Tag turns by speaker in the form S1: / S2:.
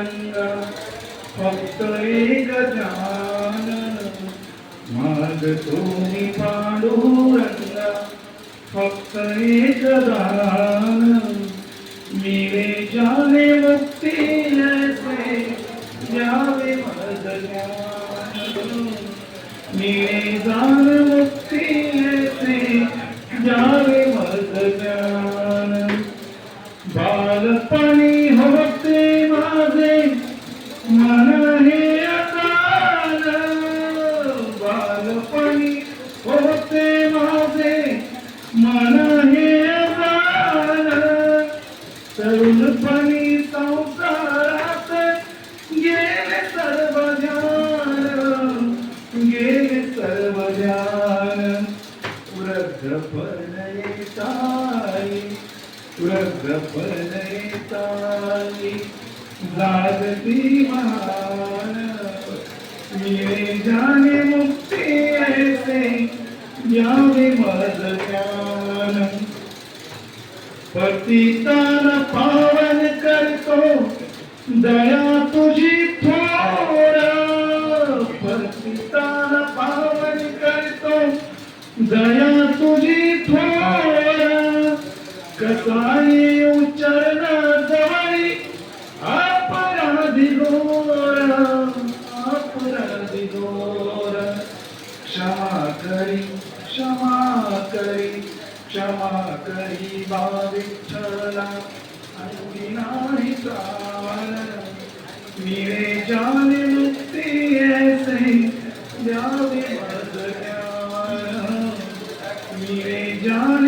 S1: रंगा फक्त एक जान माग तुम्ही पांडुरंग फक्त एक दान मिळे जाने मुक्ती ऐसे जावे मद ज्ञान। मिळे जान मुक्ती ऐसे जावे मद ज्ञान। बालपणी तरुणपणी संसारात गेले सर्व ध्यान गेले सर्व ध्यान वृद्धपणे ताई वृद्धपणे ताई जागती महान. मिळे जाने मुक्ती ऐसे यावे मद ज्ञान सीतान पावन करतो. दया तुझी थोरा. सीतान पावन करतो. दया तुझी थोरा. कसाई उचरण दवाई अपराधी गोरा. अपराधी गोरा. क्षमा करी क्षमा करी. क्षमा करी बा विठ्ठला नाही मेरे जान मुक्ति ऐसे जावे बदला मेरे जान